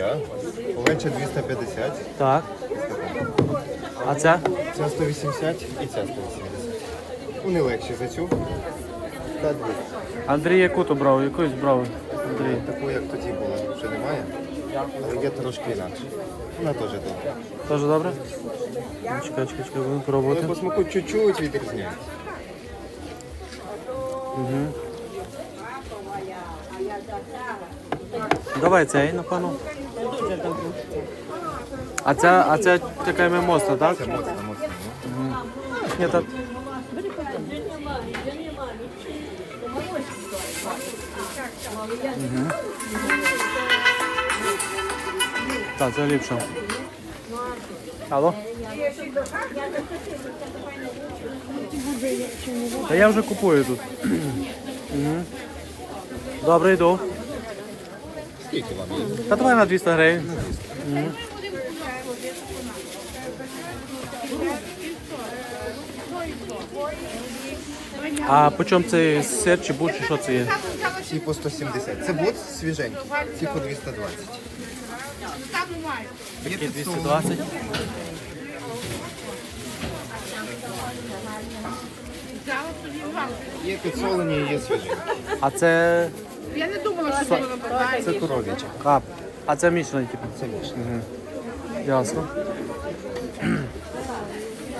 ця. Овеча 250, Так. А це? ця 180 і ця 180. Вони легші за цю. Та дві. Андрій яку то брав? Якусь брав? Андрій. Таку, як тоді було, вже немає. Але є трошки інакше. Вона теж добра. Теж добре? Чекай, чекай, чекай, будемо Але пробувати. по смаку чуть-чуть відрізняється. Давай цей, напевно. А це, а це така мимоса, так? Це моцно, моцно. ну. Ні, та... Мгм. Так, це ліпше. Алло? Та я вже купую тут. Мгм. Добре, йду. Скільки вам є? Та давай на 200 гривень. А по чому цей сир чи будь, чи що це є? Ці по 170. Це бут свіженький. Ці по 220. Є Такі 220. Є підсолені, є свіженькі. А це Я не думала, що це випадає. Це коров'яча. А, А це мішаний, типу. Це мішне. Ясно.